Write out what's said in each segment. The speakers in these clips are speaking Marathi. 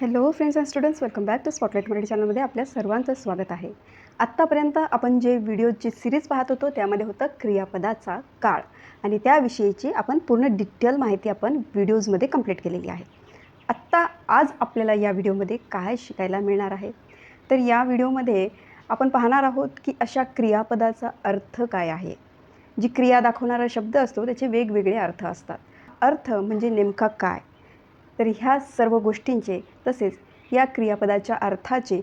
Hello friends and students welcome back to Spotlight Marathi चॅनलमध्ये आपल्या सर्वांचं स्वागत आहे. आत्तापर्यंत आपण जे व्हिडिओची सिरीज पाहत होतो त्यामध्ये होतं क्रियापदाचा काळ. आणि त्याविषयीची आपण पूर्ण डिटेल माहिती आपण व्हिडिओजमध्ये कंप्लीट केलेली आहे. आत्ता आज आपल्याला या व्हिडिओमध्ये काय शिकायला मिळणार आहे? तर या व्हिडिओमध्ये आपण पाहणार आहोत की अशा क्रियापदाचा अर्थ काय आहे? जी क्रिया दाखवणारा शब्द असतो त्याचे वेगवेगळे अर्थ असतात. अर्थ म्हणजे नेमका काय? तर ह्या सर्व गोष्टींचे तसेच या क्रियापदाच्या अर्थाचे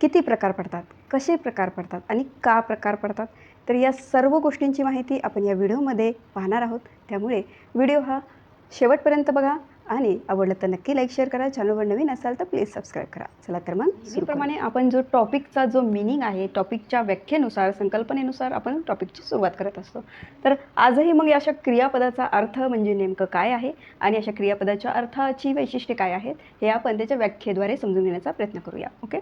किती प्रकार पडतात कसे प्रकार पडतात आणि का प्रकार पडतात तर या सर्व गोष्टींची माहिती आपण या व्हिडिओमध्ये पाहणार आहोत. त्यामुळे व्हिडिओ हा शेवटपर्यंत बघा. आणि आवडलं तर नक्की लाईक शेअर करा. चॅनलवर नवीन असाल तर प्लीज सबस्क्राईब करा. चला तर मग त्याप्रमाणे आपण जो टॉपिकचा जो मिनिंग आहे टॉपिकच्या व्याख्येनुसार संकल्पनेनुसार आपण टॉपिकची सुरुवात करत असतो. तर आजही मग या अशा क्रियापदाचा अर्थ म्हणजे नेमकं काय आहे? आणि अशा क्रियापदाच्या अर्थाची वैशिष्ट्ये काय आहेत? हे आपण त्याच्या व्याख्येद्वारे समजून घेण्याचा प्रयत्न करूया. ओके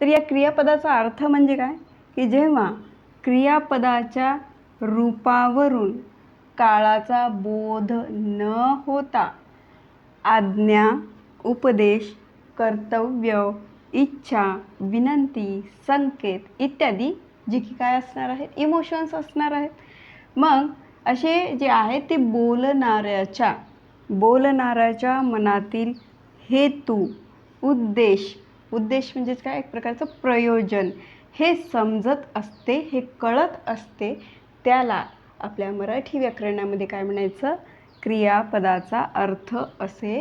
तर या क्रियापदाचा अर्थ म्हणजे काय? की जेव्हा क्रियापदाच्या रूपावरून काळाचा बोध न होता आज्ञा उपदेश कर्तव्य इच्छा विनंती संकेत इत्यादी जे की काय असणार आहेत? इमोशन्स असणार आहेत. मग असे जे आहेत ते बोलणाऱ्याच्या बोलणाऱ्याच्या मनातील हेतू उद्देश उद्देश म्हणजेच काय? एक प्रकारचं प्रयोजन. हे समजत असते हे कळत असते त्याला आपल्या मराठी व्याकरणामध्ये काय म्हणायचं? क्रियापदाचा अर्थ असे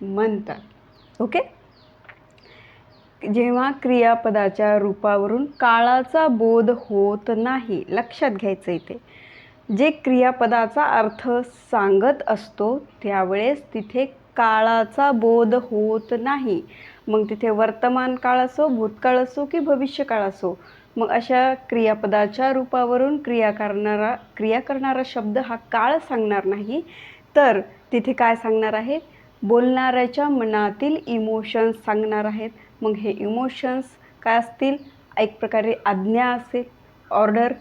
म्हणतात. ओके जेव्हा क्रियापदाच्या रूपावरून काळाचा बोध होत नाही लक्षात घ्यायचं इथे जे क्रियापदाचा अर्थ सांगत असतो त्यावेळेस तिथे काळाचा बोध होत नाही. मग तिथे वर्तमान काळ असो भूतकाळ असो की भविष्यकाळ असो मग अशा क्रियापदाच्या रूपावरून क्रिया करणारा क्रिया करणारा शब्द हा काळ सांगणार नाही. तर तिथे काय सांगणार आहे बोलणाऱ्याच्या मनातील इमोशन्स सांगणार आहेत. मग हे इमोशन्स काय असतील? एक प्रकारे आज्ञा असेल ऑर्डर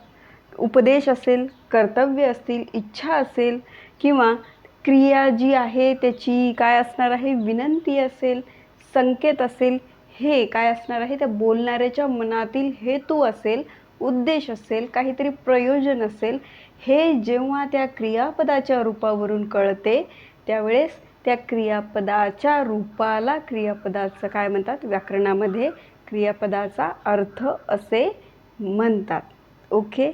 उपदेश असेल कर्तव्य असतील इच्छा असेल किंवा क्रिया जी आहे त्याची काय असणार आहे? विनंती असेल संकेत असेल हे काय असणार आहे? त्या बोलणाऱ्याच्या मनातील हेतू असेल उद्देश असेल काहीतरी प्रयोजन असेल हे जेव्हा त्या क्रियापदाच्या रूपावरून कळते त्यावेळेस त्या क्रियापदाच्या रूपाला क्रियापदाचं काय म्हणतात? व्याकरणामध्ये क्रियापदाचा अर्थ असे म्हणतात. ओके?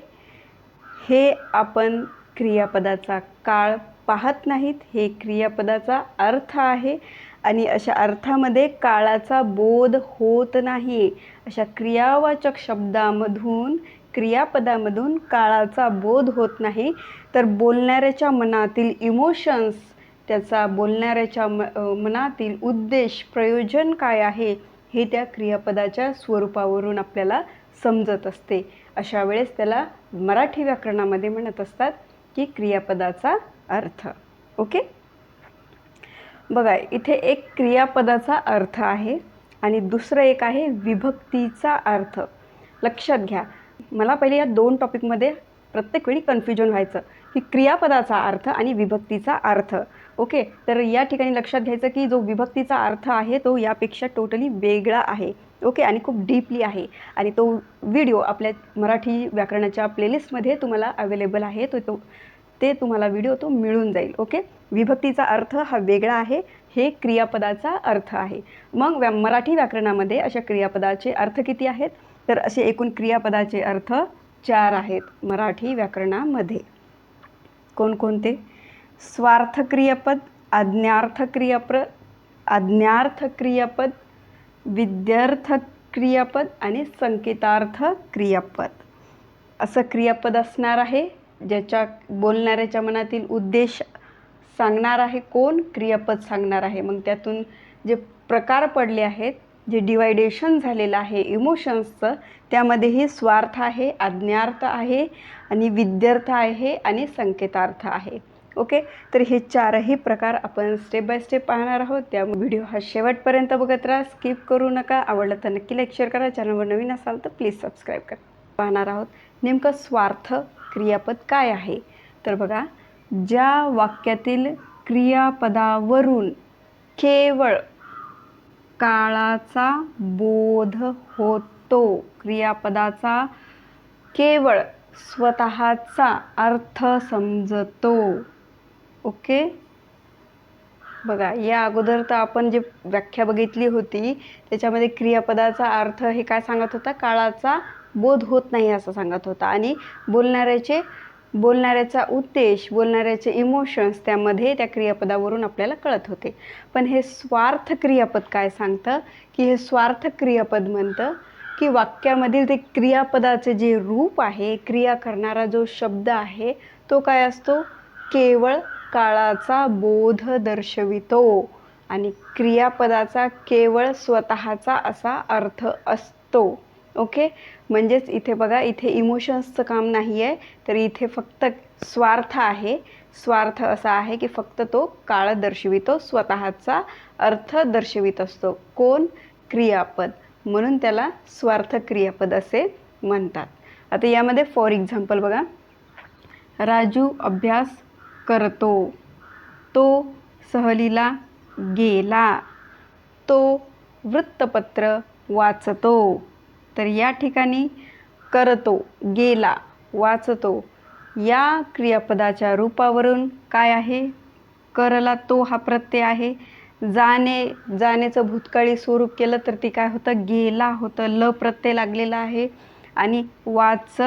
हे आपण क्रियापदाचा काळ पाहत नाहीत. हे क्रियापदाचा अर्थ आहे आणि अशा अर्थामध्ये काळाचा बोध होत नाही. अशा क्रियावाचक शब्दामधून क्रियापदामधून काळाचा बोध होत नाही तर बोलणाऱ्याच्या मनातील इमोशन्स त्याचा बोलणाऱ्याच्या म मनातील उद्देश प्रयोजन काय आहे हे त्या क्रियापदाच्या स्वरूपावरून आपल्याला समजत असते. अशा वेळेस त्याला मराठी व्याकरणामध्ये म्हणत असतात की क्रियापदाचा अर्थ. ओके? बघा इथे एक क्रियापदाचा अर्थ आहे आणि दुसरं एक आहे विभक्तीचा अर्थ. लक्षात घ्या मला पहिले या दोन टॉपिकमध्ये प्रत्येक वेळी कन्फ्युजन व्हायचं. की क्रियापदाचा अर्थ आणि विभक्तीचा अर्थ. ओके? तर या ठिकाणी लक्षात घ्यायचं की जो विभक्तीचा अर्थ आहे तो यापेक्षा टोटली वेगळा आहे. ओके? आणि खूप डीपली आहे. आणि तो व्हिडिओ आपल्या मराठी व्याकरणाच्या प्लेलिस्टमध्ये तुम्हाला अवेलेबल आहे. तो तो ते तुम्हाला व्हिडिओ तो मिळून जाईल. ओके? विभक्तीचा अर्थ हा वेगळा आहे. हे क्रियापदाचा अर्थ आहे. मग व्या मराठी व्याकरणामध्ये अशा क्रियापदाचे अर्थ किती आहेत? तर असे एकूण क्रियापदाचे अर्थ चार आहेत मराठी व्याकरणामध्ये. कोणकोणते? स्वार्थ क्रियापद आज्ञार्थ क्रियाप्र आज्ञार्थ क्रियापद विद्यार्थ क्रियापद आणि संकेतार्थ क्रियापद असं क्रियापद असणार आहे ज्याच्या बोलणाऱ्याच्या मनातील उद्देश सांगणार आहे कोण? क्रियापद सांगणार आहे. मग त्यातून जे प्रकार पडले आहेत जे डिवायडेशन झालेलं आहे इमोशन्सचं त्यामध्येही स्वार्थ आहे अज्ञार्थ आहे आणि विद्यार्थ आहे आणि संकेतार्थ आहे. ओके? तर हे चारही प्रकार आपण स्टेप बाय स्टेप पाहणार आहोत. त्या व्हिडिओ हा शेवटपर्यंत बघत राहा. स्किप करू नका. आवडलं तर नक्की लाईक शेअर करा. चॅनलवर नवीन असाल तर प्लीज सबस्क्राईब करा. पाहणार आहोत नेमकं स्वार्थ क्रियापद काय आहे? तर बघा ज्या वाक्यातील क्रियापदावरून केवळ काळाचा बोध होतो. क्रियापदाचा केवळ स्वतःचा अर्थ समजतो. ओके? बघा या अगोदर तर आपण जे व्याख्या बघितली होती त्याच्यामध्ये क्रियापदाचा अर्थ हे काय सांगत होता? काळाचा बोध होत नाही असं सांगत होता. आणि बोलणाऱ्याचे बोलणाऱ्याचा उद्देश बोलणाऱ्याचे इमोशन्स त्यामध्ये त्या क्रियापदावरून आपल्याला कळत होते. पण हे स्वार्थ क्रियापद काय सांगतं? की हे स्वार्थ क्रियापद म्हणतं की वाक्यामधील ते क्रियापदाचे जे रूप आहे क्रिया करणारा जो शब्द आहे तो काय असतो? केवळ काळाचा बोध दर्शवितो. आणि क्रियापदाचा केवळ स्वतःचा असा अर्थ असतो. ओके म्हणजेच इथे बघा इथे इमोशन्सचं काम नाही आहे तर इथे फक्त स्वार्थ आहे. स्वार्थ असा आहे की फक्त तो काळ दर्शवितो स्वतःचा अर्थ दर्शवित असतो. कोण? क्रियापद. म्हणून त्याला स्वार्थ क्रियापद असे म्हणतात. आता यामध्ये फॉर एक्झाम्पल बघा. राजू अभ्यास करतो. तो सहलीला गेला. तो वृत्तपत्र वाचतो. तर या ठिकाणी करतो गेला वाचतो. या क्रियापदाच्या रूपावरून काय आहे? करला तो हा प्रत्यय आहे. जाणे जाण्याचं भूतकाळी स्वरूप केलं तर ती काय होतं? गेला होतं. ल प्रत्यय लागलेला आहे आणि वाच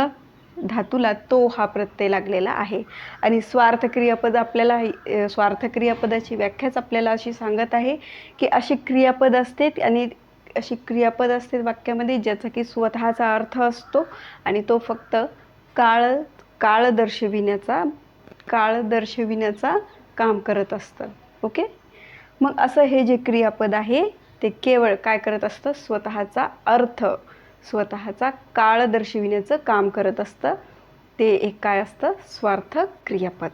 धातूला तो हा प्रत्यय लागलेला आहे. आणि स्वार्थ क्रियापद आपल्याला स्वार्थक्रियापदाची स्वार्थ क्रियापदाची व्याख्याच आपल्याला अशी सांगत आहे की अशी क्रियापद असते आणि अशी क्रियापद असते वाक्यामध्ये ज्याचा की स्वतःचा अर्थ असतो आणि तो फक्त काळ काळ दर्शविण्याचा काळ दर्शविण्याचा काम करत असतं. ओके? मग असं हे जे क्रियापद आहे ते केवळ काय करत असतं? स्वतःचा अर्थ स्वतःचा काळ दर्शविण्याचं काम करत असतं. ते एक काय असतं? स्वार्थ क्रियापद.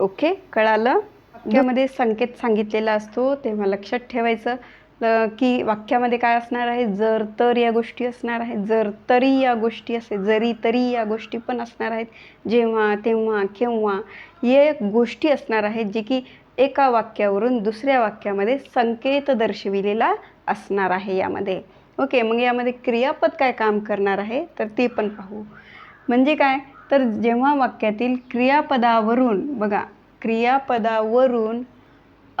ओके? कळालं? वाक्यामध्ये संकेत सांगितलेला असतो तेव्हा लक्षात ठेवायचं. की वाक्यामध्ये काय असणार आहे? जर तर या गोष्टी असणार आहेत जर तरी या गोष्टी असे जरी तरी या गोष्टी पण असणार आहेत जेव्हा तेव्हा केव्हा हे गोष्टी असणार आहेत जे की एका वाक्यावरून दुसऱ्या वाक्यामध्ये संकेत दर्शविलेला असणार आहे यामध्ये. ओके मग यामध्ये क्रियापद काय काम करणार आहे? तर ते पण पाहू. म्हणजे काय? तर जेव्हा वाक्यातील क्रियापदावरून बघा क्रियापदावरून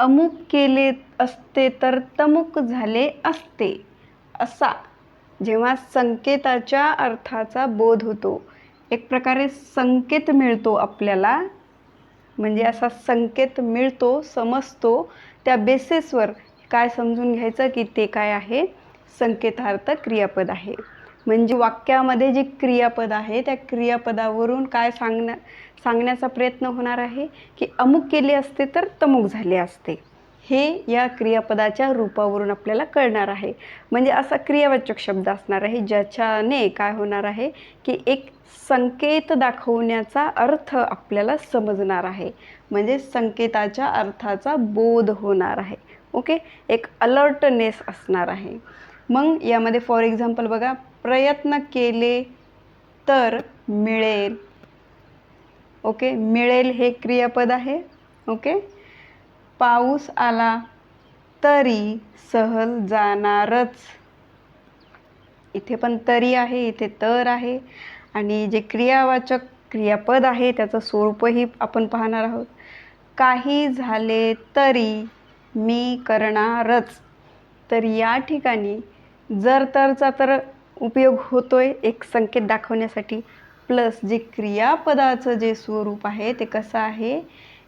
अमुक केले असते तर तमुक झाले असते असा जेव्हा संकेताच्या अर्थाचा बोध होतो एक प्रकारे संकेत मिळतो आपल्याला. म्हणजे असा संकेत मिळतो समजतो त्या बेसेसवर काय समजून घ्यायचं की ते काय आहे? संकेतार्थ क्रियापद आहे. म्हणजे वाक्यामध्ये जे क्रियापद आहे त्या क्रियापदावरून काय सांगण्या सांगण्याचा प्रयत्न होणार आहे? की अमुक केले असते तर तमुक झाले असते. हे या क्रियापदाच्या रूपावरून आपल्याला कळणार आहे. म्हणजे असा क्रियावाचक शब्द असणार आहे ज्याच्याने काय होणार आहे? की एक संकेत दाखवण्याचा अर्थ आपल्याला समजणार आहे. म्हणजे संकेताच्या अर्थाचा बोध होणार आहे. ओके? एक अलर्टनेस असणार आहे. मग यामध्ये फॉर एक्झाम्पल बघा प्रयत्न केले तर मिळेल. ओके? मिळेल हे क्रियापद आहे. ओके? पाऊस आला तरी सहल जाणारच. इथे पण तरी आहे इथे तर आहे. आणि जे क्रियावाचक क्रियापद आहे त्याचं स्वरूपही आपण पाहणार आहोत. काही झाले तरी मी करणारच. तर या ठिकाणी जर तरचा तर उपयोग होतोय एक संकेत दाखवण्यासाठी. प्लस जे क्रियापदाचं जे स्वरूप आहे ते कसं आहे?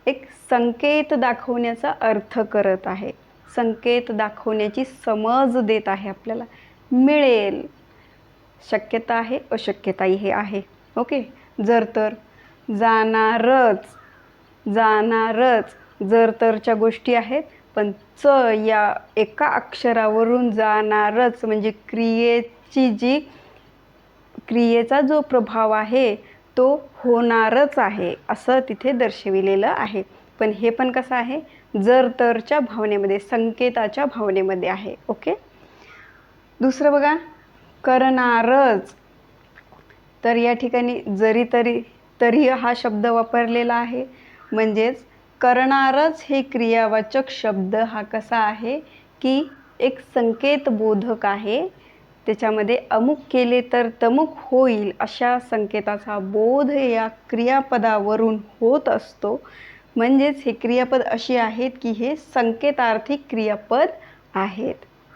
एक संकेत दाखवण्याचा अर्थ करत आहे. संकेत दाखवण्याची समज देत आहे आपल्याला. मिळेल. शक्यता आहे अशक्यताही हे आहे. ओके? जर तर. जाणारच. जाणारच. जर तरच्या गोष्टी आहेत पण च या एका अक्षरावरून जाणारच म्हणजे क्रिये ची जी क्रियेचा जो प्रभाव आहे तो होणारच आहे असं तिथे दर्शविलेलं आहे. पण हे पण कसं आहे? जर तरच्या भावनेमध्ये संकेताच्या भावनेमध्ये आहे ओके? दुसरं बघा करणारच. तर या ठिकाणी जरी तरी तरी हा शब्द वापरलेला आहे. म्हणजेच करणारच हे क्रियावाचक शब्द हा कसा आहे? की एक संकेत बोधक आहे त्याच्यामध्ये अमुक केले तर तमुक होईल अशा संकेताचा बोध या क्रियापदावरून होत असतो. म्हणजेच हे क्रियापद अशी आहेत की हे संकेतार्थिक क्रियापद आहेत.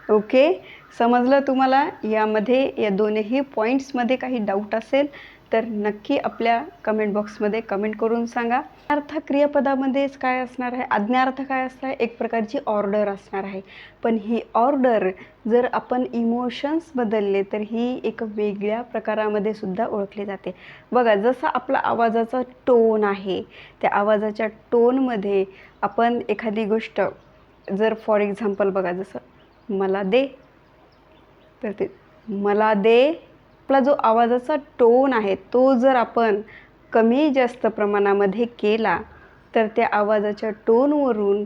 ओके समजलं तुम्हाला? यामध्ये या दोन्ही पॉईंट्समध्ये काही डाऊट असेल तर नक्की आपल्या कमेंट बॉक्समध्ये कमेंट करून सांगा. अर्थ क्रियापदामध्येच काय असणार आहे? आज्ञार्थ काय असणार आहे? एक प्रकारची ऑर्डर असणार आहे. पण ही ऑर्डर जर आपण इमोशन्स बदलले तर ही एक वेगळ्या प्रकारामध्ये सुद्धा ओळखली जाते. बघा जसा आपला आवाजाचा टोन आहे त्या आवाजाच्या टोनमध्ये आपण एखादी गोष्ट जर फॉर एक्झाम्पल बघा जसं मला दे तर ते मला दे आपला जो आवाजाचा टोन आहे तो जर आपण कमी जास्त प्रमाणामध्ये केला तर त्या आवाजाच्या टोनवरून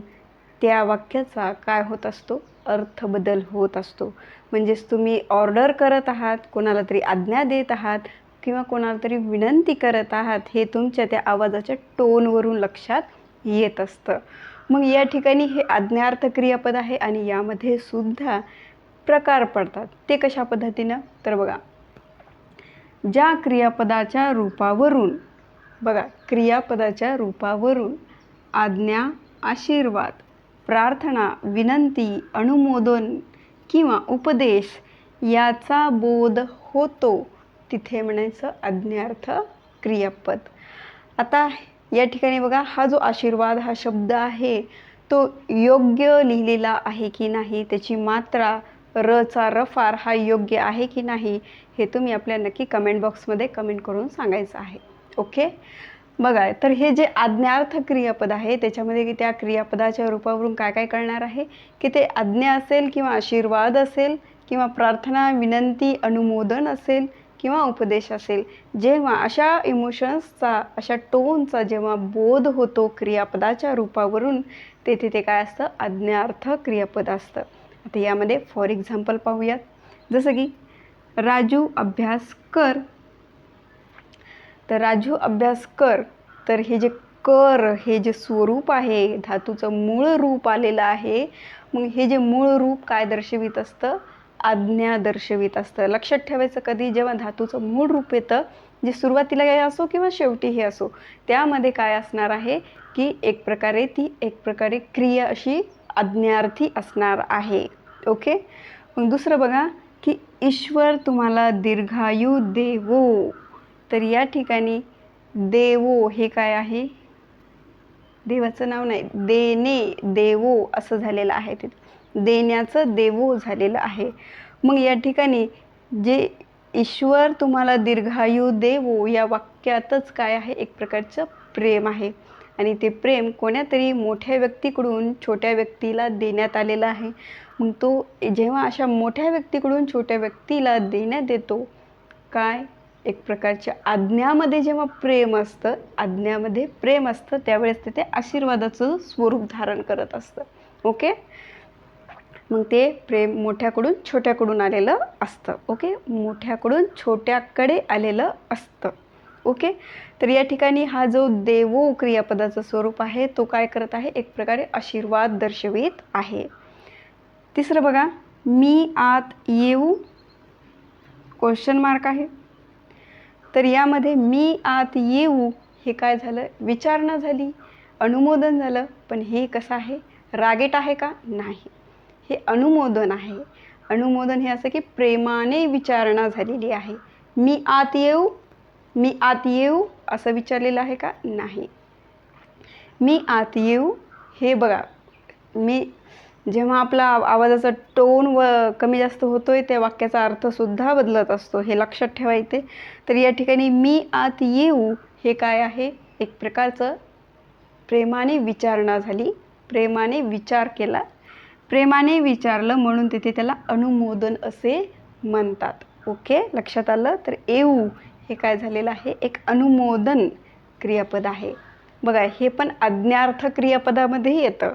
त्या वाक्याचा काय होत असतो? अर्थबदल होत असतो. म्हणजेच तुम्ही ऑर्डर करत आहात कोणाला तरी आज्ञा देत आहात किंवा कोणाला तरी विनंती करत आहात हे तुमच्या त्या आवाजाच्या टोनवरून लक्षात येत असतं. मग या ठिकाणी हे आज्ञार्थ क्रियापद आहे आणि यामध्ये सुद्धा प्रकार पडतात. ते कशा पद्धतीनं? तर बघा ज्या क्रियापदाच्या रूपावरून बघा क्रियापदाच्या रूपावरून आज्ञा आशीर्वाद प्रार्थना विनंती अनुमोदन किंवा उपदेश याचा बोध होतो तिथे म्हणायचं आज्ञार्थ क्रियापद. आता या ठिकाणी बघा हा जो आशीर्वाद हा शब्द आहे तो योग्य लिहिलेला आहे की नाही? त्याची मात्रा रचा रफार हा योग्य आहे की नाही? हे तुम्ही आपल्या नक्की कमेंट बॉक्समध्ये कमेंट करून सांगायचं आहे. ओके बघा तर हे जे आज्ञार्थ क्रियापद आहे त्याच्यामध्ये की त्या क्रियापदाच्या रूपावरून काय काय कळणार आहे? की ते आज्ञा असेल किंवा आशीर्वाद असेल किंवा प्रार्थना विनंती अनुमोदन असेल किंवा उपदेश असेल. जेव्हा अशा इमोशन्सचा अशा टोनचा जेव्हा बोध होतो क्रियापदाच्या रूपावरून तेथे ते काय असतं? आज्ञार्थ क्रियापद असतं. आता यामध्ये फॉर एक्झाम्पल पाहूयात. जसं की राजू अभ्यास कर. तर राजू अभ्यास कर. तर हे जे कर हे जे स्वरूप आहे धातूचं मूळ रूप आलेलं आहे. मग हे जे मूळ रूप काय दर्शवित असतं? आज्ञा दर्शवित असतं. लक्षात ठेवायचं कधी? जेव्हा धातूचं मूळ रूप येतं जे सुरुवातीला काय असो किंवा शेवटी हे असो त्यामध्ये काय असणार आहे? की एक प्रकारे ती एक प्रकारे क्रिया अशी आज्ञार्थी असणार आहे. ओके? मग दुसरं बघा. की ईश्वर तुम्हाला दीर्घायू देवो. तर या ठिकाणी देवो हे काय आहे? देवाचं नाव नाही देणे देवो असं झालेलं आहे ते देण्याचं देवो झालेलं आहे. मग या ठिकाणी जे ईश्वर तुम्हाला दीर्घायू देवो या वाक्यातच काय आहे? एक प्रकारचं प्रेम आहे. आणि ते प्रेम कोण्यातरी मोठ्या व्यक्तीकडून छोट्या व्यक्तीला देण्यात आलेलं आहे. मग तो जेव्हा अशा मोठ्या व्यक्तीकडून छोट्या व्यक्तीला देण्यात येतो काय? एक प्रकारच्या आज्ञामध्ये जेव्हा प्रेम असतं आज्ञामध्ये प्रेम असतं त्यावेळेस ते ते आशीर्वादाचं स्वरूप धारण करत असतं. ओके? मग ते प्रेम मोठ्याकडून छोट्याकडून आलेलं असतं. ओके? मोठ्याकडून छोट्याकडे आलेलं असतं. ओके? तर या ठिकाणी हा जो देवो क्रियापदाचं स्वरूप आहे तो काय करत आहे? एक प्रकारे आशीर्वाद दर्शवित आहे. तिसरं बघा मी आत येऊ क्वेश्चन मार्क आहे. तर यामध्ये मी आत येऊ हे काय झालं? विचारणा झाली अनुमोदन झालं पण हे कसं आहे? रागेट आहे का? नाही. हे अनुमोदन आहे. अनुमोदन हे असं की प्रेमाने विचारणा झालेली आहे. मी आत येऊ मी आत येऊ असं विचारलेलं आहे का? नाही. मी आत येऊ हे बघा मी जेव्हा आपला आवाजाचा टोन व कमी जास्त होतोय त्या वाक्याचा अर्थसुद्धा बदलत असतो. हे लक्षात ठेवायचे तर या ठिकाणी मी आत येऊ हे काय आहे? एक प्रकारचं प्रेमाने विचारणा झाली. प्रेमाने विचार केला. प्रेमाने विचारलं म्हणून तिथे त्याला अनुमोदन असे म्हणतात. ओके? लक्षात आलं? तर येऊ हे काय झालेलं आहे? एक अनुमोदन क्रियापद आहे. बघा हे पण आज्ञार्थ क्रियापदामध्ये येतं.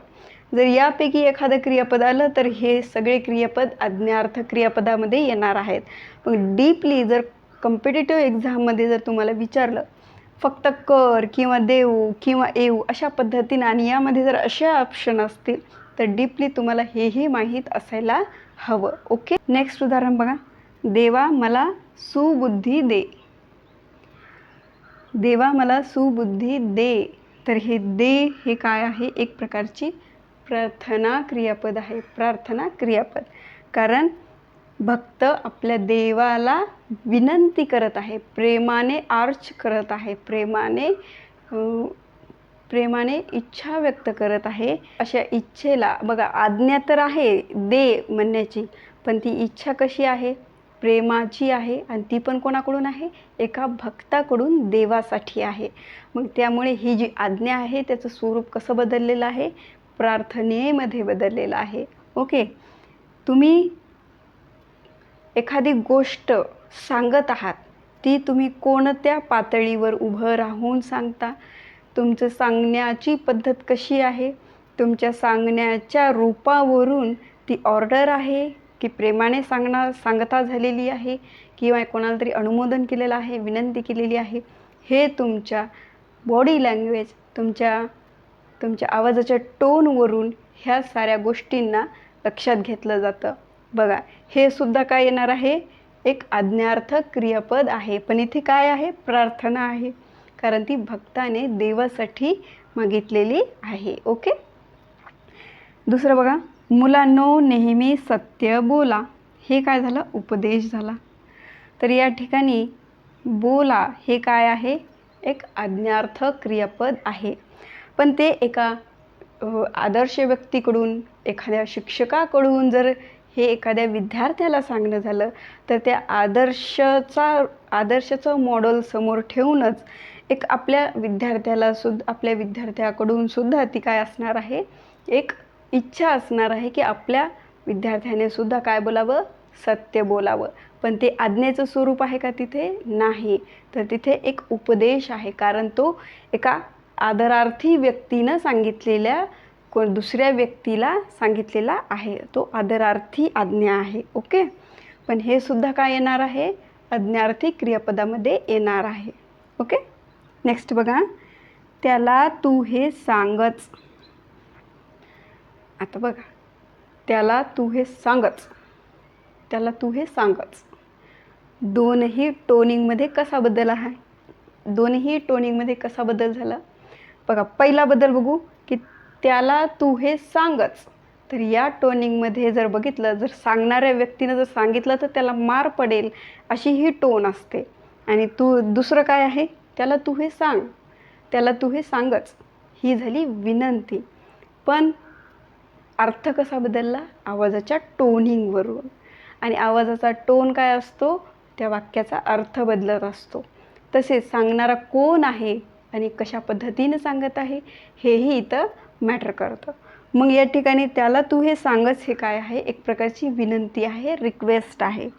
जर यापैकी एखादं क्रियापद आलं तर हे सगळे क्रियापद आज्ञार्थ क्रियापदामध्ये येणार आहेत. मग डीपली जर कम्पिटेटिव्ह एक्झाममध्ये जर तुम्हाला विचारलं फक्त कर किंवा देऊ किंवा येऊ अशा पद्धतीनं आणि यामध्ये जर असे ऑप्शन असतील तर डीपली तुम्हाला हेही माहीत असायला हवं. ओके? नेक्स्ट उदाहरण बघा. देवा मला सुबुद्धी दे. देवा मला सुबुद्धी दे. तर हे दे हे काय आहे? एक प्रकारची प्रार्थना क्रियापद आहे. प्रार्थना क्रियापद. कारण भक्त आपल्या देवाला विनंती करत आहे. प्रेमाने आर्च करत आहे. प्रेमाने प्रेमाने इच्छा व्यक्त करत आहे. अशा इच्छेला बघा आज्ञा तर आहे दे म्हणण्याची पण ती इच्छा कशी आहे? प्रेमाची आहे आणि ती पण कोणाकडून आहे? एका भक्ताकडून देवासाठी आहे. मग त्यामुळे ही जी आज्ञा आहे त्याचं स्वरूप कसं बदललेलं आहे? प्रार्थनेमध्ये बदललेलं आहे. ओके? तुम्ही एखादी गोष्ट सांगत आहात ती तुम्ही कोणत्या पातळीवर उभं राहून सांगता? तुमचं सांगण्याची पद्धत कशी आहे? तुमच्या सांगण्याच्या रूपावरून ती ऑर्डर आहे की प्रेमाने सांगणार सांगता झालेली आहे किंवा कोणाला तरी अनुमोदन केलेलं आहे विनंती केलेली आहे? हे तुमच्या बॉडी लँग्वेज तुमच्या तुमच्या आवाजाच्या टोनवरून ह्या साऱ्या गोष्टींना लक्षात घेतलं जातं. बघा हे सुद्धा काय येणार आहे? एक आज्ञार्थ क्रियापद आहे. पण इथे काय आहे? प्रार्थना आहे. कारण ती भक्ताने देवासाठी मागितलेली आहे. ओके? दुसरं बघा मुलांनो नेहमी सत्य बोला. हे काय झालं? उपदेश झाला. तर या ठिकाणी बोला हे काय आहे? एक आज्ञार्थ क्रियापद आहे. पण ते एका आदर्श व्यक्तीकडून एखाद्या शिक्षकाकडून जर हे एखाद्या विद्यार्थ्याला सांगणं झालं तर त्या आदर्शचा आदर्शाचं मॉडेल समोर ठेवूनच एक आपल्या विद्यार्थ्याला सुद्धा आपल्या विद्यार्थ्याकडून सुद्धा ती काय असणार आहे? एक इच्छा असणार आहे की आपल्या विद्यार्थ्याने सुद्धा काय बोलावं? सत्य बोलावं. पण ते आज्ञेचं स्वरूप आहे का तिथे? नाही. तर तिथे एक उपदेश आहे. कारण तो एका आदरार्थी व्यक्तीनं सांगितलेल्या कोण दुसऱ्या व्यक्तीला सांगितलेला आहे. तो आदरार्थी आज्ञा आहे. ओके? पण हे सुद्धा काय येणार आहे? आज्ञार्थी क्रियापदामध्ये येणार आहे. ओके? नेक्स्ट बघा. त्याला तू हे सांगच. आता बघा. त्याला तू हे सांगच. त्याला तू हे सांगच. दोनही टोनिंगमध्ये कसा बदल आहे? दोनही टोनिंगमध्ये कसा बदल झाला? बघा पहिला बदल बघू की त्याला तू हे सांगच. तर या टोनिंगमध्ये जर बघितलं जर सांगणाऱ्या व्यक्तीनं जर सांगितलं तर त्याला मार पडेल अशी ही टोन असते. आणि तू दुसरं काय आहे? त्याला तू हे सांग. त्याला तू हे सांगच. ही झाली विनंती. पण अर्थ कसा बदलला? आवाजाच्या टोनिंगवरून. आणि आवाजाचा टोन काय असतो? त्या वाक्याचा अर्थ बदलत असतो. तसेच सांगणारा कोण आहे? आणि कशा पद्धतीने सांगत आहे हेही इथं मॅटर करतं. मग या ठिकाणी त्याला तू हे सांगच हे काय आहे? एक प्रकारची विनंती आहे रिक्वेस्ट आहे.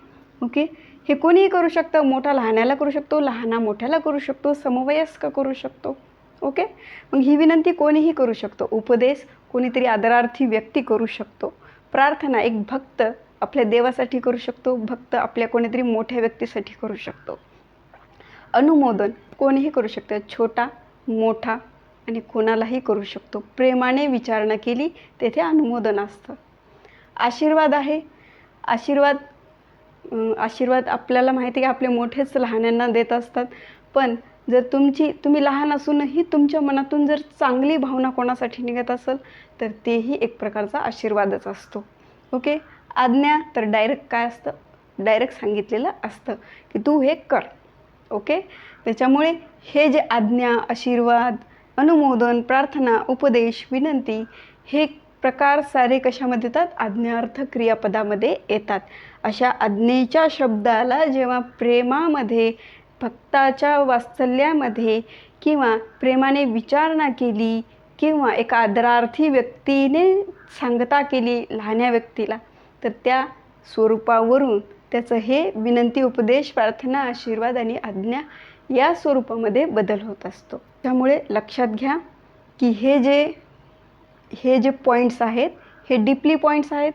ओके हे कोणीही करू शकतं. मोठा लहानाला करू शकतो लहाना मोठ्याला करू शकतो समवयस्क करू शकतो. ओके मग ही विनंती कोणीही करू शकतो. उपदेश कोणीतरी आदरार्थी व्यक्ती करू शकतो. प्रार्थना एक भक्त आपल्या देवासाठी करू शकतो भक्त आपल्या कोणीतरी मोठ्या व्यक्तीसाठी करू शकतो. अनुमोदन कोणीही करू शकतं. छोटा मोठा आणि कोणालाही करू शकतो. प्रेमाने विचारणा केली तेथे अनुमोदन असतं. आशीर्वाद आहे. आशीर्वाद आशीर्वाद आपल्याला माहिती आहे की आपले मोठेच लहानांना देत असतात. पण जर तुमची तुम्ही लहान असूनही तुमच्या मनातून जर चांगली भावना कोणासाठी निघत असेल तर तेही एक प्रकारचा आशीर्वादच असतो. ओके? आज्ञा तर डायरेक्ट काय असतं? डायरेक्ट सांगितलेलं असतं की तू हे कर. ओके? त्याच्यामुळे हे जे आज्ञा आशीर्वाद अनुमोदन प्रार्थना उपदेश विनंती हे प्रकार सारे कशामध्ये येतात? आज्ञार्थ क्रियापदामध्ये येतात. अशा आज्ञेच्या शब्दाला जेव्हा प्रेमामध्ये भक्ताच्या वात्सल्यामध्ये किंवा प्रेमाने विचारणा केली किंवा एका आदरार्थी व्यक्तीने सांगता केली लहान्या व्यक्तीला तर त्या स्वरूपावरून त्याचं हे विनंती उपदेश प्रार्थना आशीर्वाद आणि आज्ञा या स्वरूपामध्ये बदल होत असतो. त्यामुळे लक्षात घ्या की हे जे हे जे पॉईंट्स आहेत हे डीपली पॉईंट्स आहेत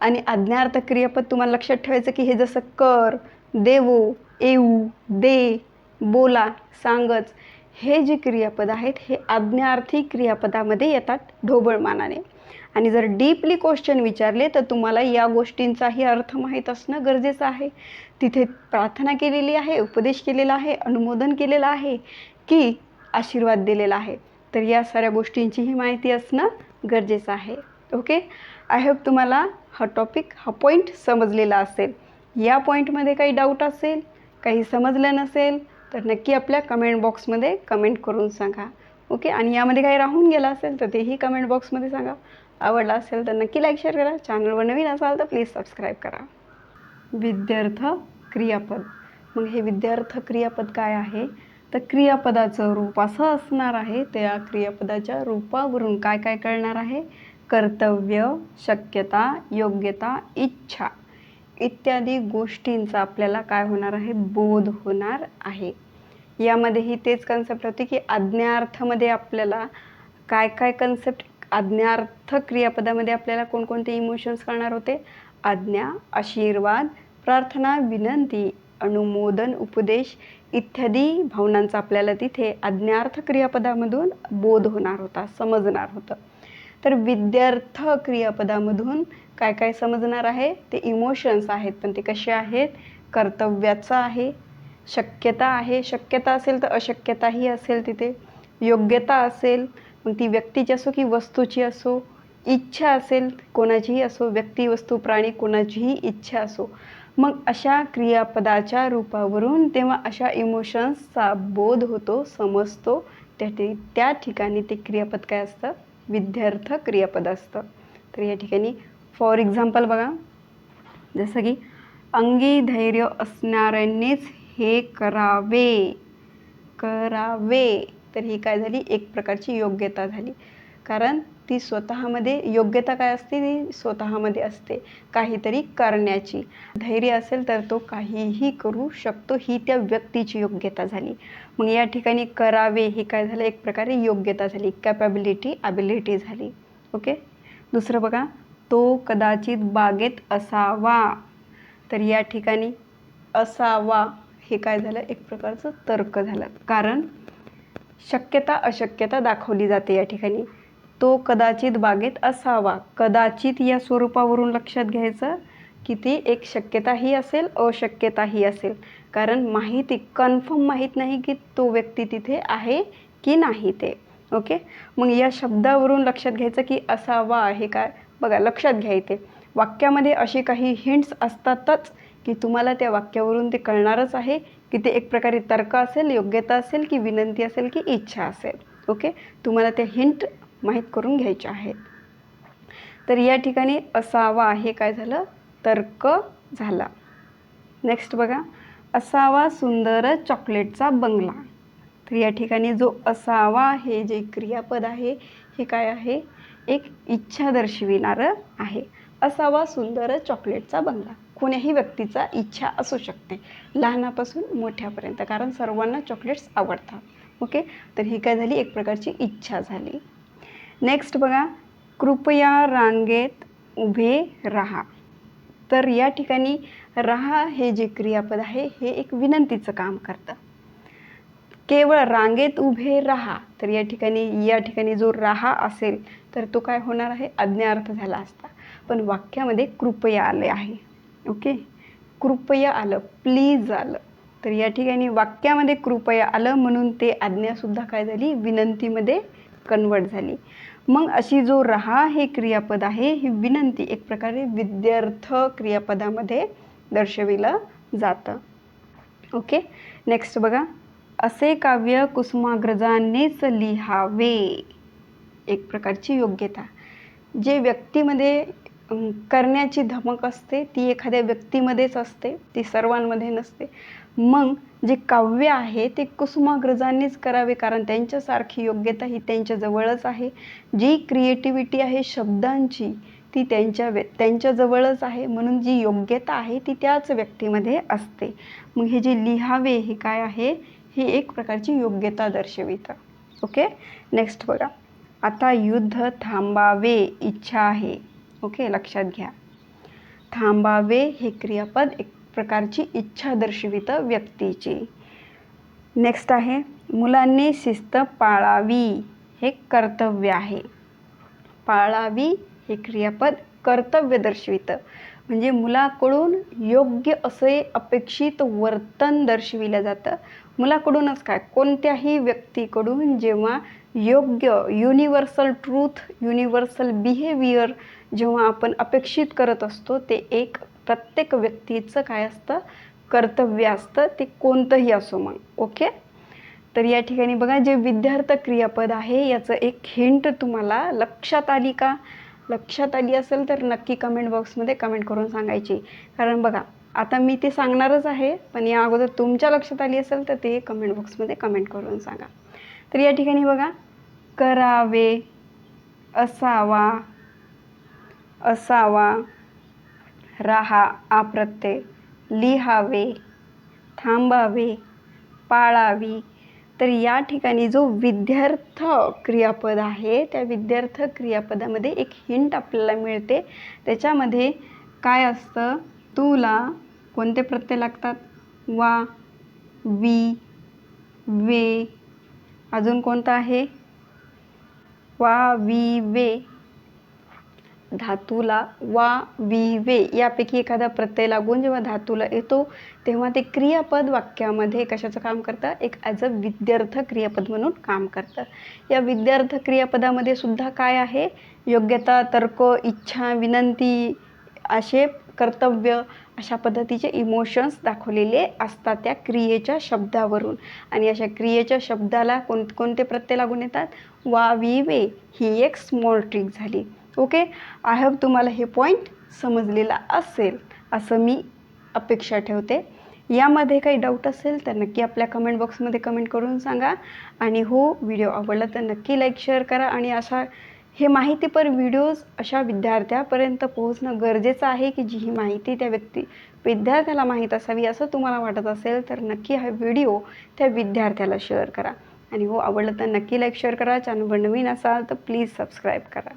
आणि आज्ञार्थ क्रियापद तुम्हाला लक्षात ठेवायचं की हे जसं कर देवो येऊ दे बोला सांगच हे जे क्रियापद आहेत हे आज्ञार्थी क्रियापदामध्ये येतात ढोबळमानाने आणि जर डीपली क्वेश्चन विचारले तर तुम्हाला या गोष्टींचाही अर्थ माहीत असणं गरजेचं आहे. तिथे प्रार्थना केलेली आहे उपदेश केलेला आहे अनुमोदन केलेलं आहे की आशीर्वाद दिलेला आहे. तर या साऱ्या गोष्टींचीही माहिती असणं गरजेचं आहे. ओके आय होप तुम्हाला हा टॉपिक हा पॉईंट समजलेला असेल. या पॉईंटमध्ये काही डाऊट असेल काही समजलं नसेल तर नक्की आपल्या कमेंट बॉक्समध्ये कमेंट करून सांगा. ओके आणि यामध्ये काही राहून गेलं असेल तर तेही कमेंट बॉक्समध्ये सांगा. आवडला असेल तर नक्की लाईक शेअर करा. चॅनलवर नवीन असाल तर प्लीज सबस्क्राईब करा. विद्यार्थ क्रियापद. मग हे विद्यार्थ क्रियापद काय आहे? तर क्रियापदाचं रूप असं असणार आहे त्या क्रियापदाच्या रूपावरून काय काय कळणार आहे? कर्तव्य शक्यता योग्यता इच्छा. इत्यादी गोष्टींचा आपल्याला काय होणार आहे? बोध होणार आहे. यामध्येही तेच कन्सेप्ट होती की आज्ञार्थमध्ये आपल्याला काय काय कन्सेप्ट आज्ञार्थ क्रियापदामध्ये आपल्याला कोणकोणते इमोशन्स कळणार होते? आज्ञा आशीर्वाद प्रार्थना विनंती अनुमोदन उपदेश इत्यादी भावनांचा आपल्याला तिथे आज्ञार्थ क्रियापदामधून बोध होणार होता समजणार होतं. तर विद्यार्थ क्रियापदामधून काय काय समजणार आहे? ते इमोशन्स आहेत पण ते कसे आहेत? कर्तव्याचं आहे शक्यता आहे. शक्यता असेल तर अशक्यताही असेल तिथे. योग्यता असेल मग ती व्यक्तीची असो की वस्तूची असो इच्छा असेल कोणाचीही असो व्यक्ती वस्तू प्राणी कोणाचीही इच्छा असो मग अशा क्रियापदाच्या रूपावरून तेव्हा अशा इमोशन्सचा बोध होतो समजतो. त्या त्या ठिकाणी ते क्रियापद काय असतं? विद्यार्थ क्रियापद असतं. तर या ठिकाणी फॉर एक्झाम्पल बघा. जसं की अंगी धैर्य असणाऱ्यांनीच हे करावे करावे. तर ही काय झाली? एक प्रकारची योग्यता झाली. कारण ती स्वतःमध्ये योग्यता काय असते? ती स्वतःमध्ये असते. काहीतरी करण्याची. धैर्य असेल तर तो काहीही करू शकतो. ही त्या व्यक्तीची योग्यता झाली. मग या ठिकाणी करावे हे काय झालं? एक प्रकारे योग्यता झाली. कॅपॅबिलिटी ॲबिलिटी झाली. ओके दुसरं बघा. तो कदाचित बागेत असावा. तर या ठिकाणी असावा. हे काय झालं? एक प्रकारचं तर्क झालं. कारण शक्यता अशक्यता दाखवली जाते या ठिकाणी. तो कदाचित बागेत असावा. कदाचित या स्वरूपावरून लक्षात घ्यायचं की ती एक शक्यताही असेल अशक्यताही असेल. कारण माहिती कन्फर्म माहीत नाही की तो व्यक्ती तिथे आहे की नाही ते. ओके? मग या शब्दावरून लक्षात घ्यायचं की असावा आहे काय बघा लक्षात घ्या इथे. वाक्यामध्ये अशी काही हिंट्स असतातच की तुम्हाला त्या वाक्यावरून ते कळणारच आहे की ते एक प्रकारे तर्क असेल योग्यता असेल की विनंती असेल की इच्छा असेल. ओके तुम्हाला त्या हिंट माहीत करून घ्यायच्या आहेत. तर या ठिकाणी असावा हे काय झालं? तर्क झाला. नेक्स्ट बघा. असावा सुंदर चॉकलेटचा बंगला. तर या ठिकाणी जो असावा हे जे क्रियापद आहे हे काय आहे? एक इच्छा दर्शविणारं आहे. असावा सुंदर चॉकलेटचा बंगला. कोण्याही व्यक्तीचा इच्छा असू शकते. लहानापासून मोठ्यापर्यंत कारण सर्वांना चॉकलेट्स आवडतात. ओके तर ही काय झाली? एक प्रकारची इच्छा झाली. नेक्स्ट बघा कृपया रांगेत उभे राहा. तर या ठिकाणी राहा हे जे क्रियापद आहे हे एक विनंतीचं काम करतं. केवळ रांगेत उभे राहा. तर या ठिकाणी या ठिकाणी जो राहा असेल तर तो काय होणार आहे? अज्ञार्थ झाला असता. पण वाक्यामध्ये कृपया आले आहे. ओके? कृपया आलं प्लीज आलं. तर या ठिकाणी वाक्यामध्ये कृपया आलं म्हणून ते आज्ञासुद्धा काय झाली? विनंतीमध्ये कन्वर्ट झाली. मग अशी जो रहा हे क्रियापद आहे ही विनंती एक प्रकारे विद्यार्थ क्रियापदामध्ये दर्शविलं जातं. ओके? नेक्स्ट बघा. असे काव्य कुसुमाग्रजांनीच लिहावे. एक प्रकारची योग्यता. जे व्यक्तीमध्ये करण्याची धमक असते ती एखाद्या व्यक्तीमध्येच असते ती सर्वांमध्ये नसते. मग जे काव्य आहे ते कुसुमाग्रजांनीच करावे कारण त्यांच्यासारखी योग्यता ही त्यांच्याजवळच आहे. जी क्रिएटिव्हिटी आहे शब्दांची ती त्यांच्या व्य त्यांच्याजवळच आहे. म्हणून जी योग्यता आहे ती त्याच व्यक्तीमध्ये असते. मग हे जे लिहावे हे काय आहे? ही एक प्रकारची योग्यता दर्शवितं. ओके? नेक्स्ट बघा. आता युद्ध थांबावे इच्छा आहे. ओके लक्षात घ्या. थांबावे हे क्रियापद एक प्रकारची इच्छा दर्शवितं व्यक्तीची. नेक्स्ट आहे मुलांनी शिस्त पाळावी हे कर्तव्य आहे. पाळावी हे क्रियापद कर्तव्य दर्शवितं. म्हणजे मुलाकडून योग्य असे अपेक्षित वर्तन दर्शविलं जातं. मुलाकडूनच काय? कोणत्याही व्यक्तीकडून जेव्हा योग्य युनिव्हर्सल ट्रूथ युनिव्हर्सल बिहेवियर जेव्हा आपण अपेक्षित करत असतो ते एक प्रत्येक व्यक्तीचं काय असतं? कर्तव्य असतं. ते कोणतंही असो मग. ओके तर या ठिकाणी बघा जे विद्यार्थ क्रियापद आहे याचं एक हिंट तुम्हाला लक्षात आली का? लक्षात आली असेल तर नक्की कमेंट बॉक्समध्ये कमेंट करून सांगायची. कारण बघा आता मी ते सांगणारच आहे पण या अगोदर तुमच्या लक्षात आली असेल तर ते कमेंट बॉक्समध्ये कमेंट करून सांगा. तर या ठिकाणी बघा करावे असावा असावा. राहा आप्रत्यय लिहावे थांबावे पाळावी. तर या ठिकाणी जो विद्यार्थ क्रियापद आहे त्या विद्यार्थ क्रियापदामध्ये एक हिंट आपल्याला मिळते. त्याच्यामध्ये काय असतं? तुला कोणते प्रत्यय लागतात? वा वी वे. अजून कोणतं आहे? वा वी वे. धातूला वा वि वे यापैकी एखादा प्रत्यय लागून जेव्हा धातूला येतो तेव्हा ते क्रियापद वाक्यामध्ये कशाचं काम करतं? एक ॲज अ विद्यार्थ क्रियापद म्हणून काम करतं. या विद्यार्थ क्रियापदामध्ये सुद्धा काय आहे? योग्यता तर्क इच्छा विनंती असे कर्तव्य अशा पद्धतीचे इमोशन्स दाखवलेले असतात त्या क्रियेच्या शब्दावरून. आणि अशा क्रियेच्या शब्दाला कोण कोणते प्रत्यय लागून येतात? वा वी वे ही एक स्मॉल ट्रिक झाली. ओके आय होप तुम्हाला हे पॉईंट समजलेला असेल. असं मी अपेक्षा ठेवते. यामध्ये काही डाऊट असेल तर नक्की आपल्या कमेंट बॉक्समध्ये कमेंट करून सांगा. आणि हो व्हिडिओ आवडला तर नक्की लाईक शेअर करा. आणि अशा हे माहितीपर व्हिडिओज अशा विद्यार्थ्यापर्यंत पोहोचणं गरजेचं आहे की जी ही माहिती त्या व्यक्ती विद्यार्थ्याला माहीत असावी असं तुम्हाला वाटत असेल तर नक्की हा व्हिडिओ त्या विद्यार्थ्याला शेअर करा. आणि हो आवडलं तर नक्की लाईक शेअर करा. चॅनलवर नवीन असाल तर प्लीज सबस्क्राईब करा.